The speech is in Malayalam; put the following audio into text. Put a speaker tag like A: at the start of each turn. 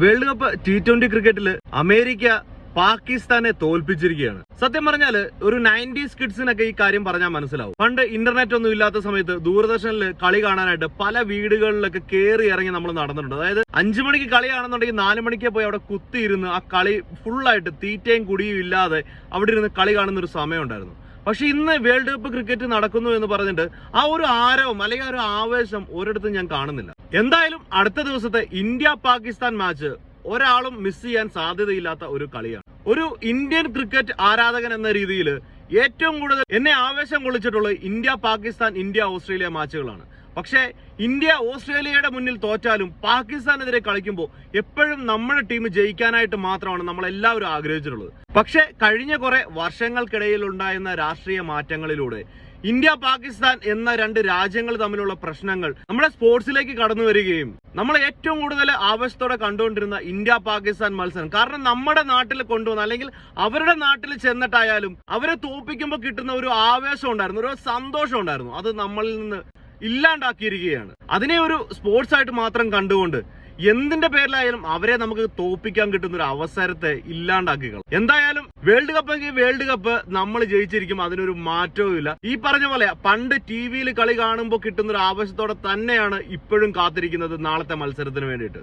A: വേൾഡ് കപ്പ് ടി ട്വന്റി ക്രിക്കറ്റിൽ അമേരിക്ക പാകിസ്ഥാനെ തോൽപ്പിച്ചിരിക്കുകയാണ്. സത്യം പറഞ്ഞാൽ ഒരു നയന്റീസ് കിഡ്സിനൊക്കെ ഈ കാര്യം പറഞ്ഞാൽ മനസ്സിലാവും. പണ്ട് ഇന്റർനെറ്റ് ഒന്നും ഇല്ലാത്ത സമയത്ത് ദൂരദർശനിൽ കളി കാണാനായിട്ട് പല വീടുകളിലൊക്കെ കയറി ഇറങ്ങി നമ്മൾ നടന്നിട്ടുണ്ട്. അതായത് അഞ്ചു മണിക്ക് കളി കാണുന്നുണ്ടെങ്കിൽ നാല് മണിക്ക് പോയി അവിടെ കുത്തിയിരുന്ന് ആ കളി ഫുള്ളായിട്ട് തീറ്റയും കുടിയും ഇല്ലാതെ അവിടെ ഇരുന്ന് കളി കാണുന്ന ഒരു സമയം ഉണ്ടായിരുന്നു. പക്ഷെ ഇന്ന് വേൾഡ് കപ്പ് ക്രിക്കറ്റ് നടക്കുന്നു എന്ന് പറഞ്ഞിട്ട് ആ ഒരു ആരവം അല്ലെങ്കിൽ ആ ഒരു ആവേശം ഒരിടത്തും ഞാൻ കാണുന്നില്ല. എന്തായാലും അടുത്ത ദിവസത്തെ ഇന്ത്യ പാകിസ്ഥാൻ മാച്ച് ഒരാളും മിസ് ചെയ്യാൻ സാധ്യതയില്ലാത്ത ഒരു കളിയാണ്. ഒരു ഇന്ത്യൻ ക്രിക്കറ്റ് ആരാധകൻ എന്ന രീതിയിൽ ഏറ്റവും കൂടുതൽ എന്നെ ആവേശം കൊള്ളിച്ചിട്ടുള്ളത് ഇന്ത്യ പാകിസ്ഥാൻ ഇന്ത്യ ഓസ്ട്രേലിയ മാച്ചുകളാണ് പക്ഷേ ഇന്ത്യ ഓസ്ട്രേലിയയുടെ മുന്നിൽ തോറ്റാലും പാകിസ്ഥാനെതിരെ കളിക്കുമ്പോൾ എപ്പോഴും നമ്മുടെ ടീം ജയിക്കാനായിട്ട് മാത്രമാണ് നമ്മൾ എല്ലാവരും ആഗ്രഹിച്ചിട്ടുള്ളത്. പക്ഷേ കഴിഞ്ഞ കുറെ വർഷങ്ങൾക്കിടയിൽ ഉണ്ടായിരുന്ന രാഷ്ട്രീയ മാറ്റങ്ങളിലൂടെ ഇന്ത്യ പാകിസ്ഥാൻ എന്ന രണ്ട് രാജ്യങ്ങൾ തമ്മിലുള്ള പ്രശ്നങ്ങൾ നമ്മുടെ സ്പോർട്സിലേക്ക് കടന്നു വരികയും നമ്മൾ ഏറ്റവും കൂടുതൽ ആവേശത്തോടെ കണ്ടുകൊണ്ടിരുന്ന ഇന്ത്യ പാകിസ്ഥാൻ മത്സരം. കാരണം നമ്മുടെ നാട്ടിൽ കൊണ്ടുവന്ന അല്ലെങ്കിൽ അവരുടെ നാട്ടിൽ ചെന്നിട്ടായാലും അവരെ തോപ്പിക്കുമ്പോൾ കിട്ടുന്ന ഒരു ആവേശം ഉണ്ടായിരുന്നു ഒരു സന്തോഷം ഉണ്ടായിരുന്നു. അത് നമ്മളിൽ നിന്ന് ഇല്ലാണ്ടാക്കിയിരിക്കുകയാണ്. അതിനെ ഒരു സ്പോർട്സ് ആയിട്ട് മാത്രം കണ്ടുകൊണ്ട് എന്തിന്റെ പേരിലായാലും അവരെ നമുക്ക് തോപ്പിക്കാൻ കിട്ടുന്ന ഒരു അവസരത്തെ ഇല്ലാണ്ടാക്കുക എന്തായാലും വേൾഡ് കപ്പ് എങ്കിൽ വേൾഡ് കപ്പ് നമ്മൾ ജയിച്ചിരിക്കും അതിനൊരു മാറ്റവും ഇല്ല. ഈ പറഞ്ഞ പോലെ പണ്ട് ടി വിയിൽ കളി കാണുമ്പോൾ കിട്ടുന്ന ഒരു ആവേശത്തോടെ തന്നെയാണ് ഇപ്പോഴും കാത്തിരിക്കുന്നത് നാളത്തെ മത്സരത്തിന് വേണ്ടിയിട്ട്.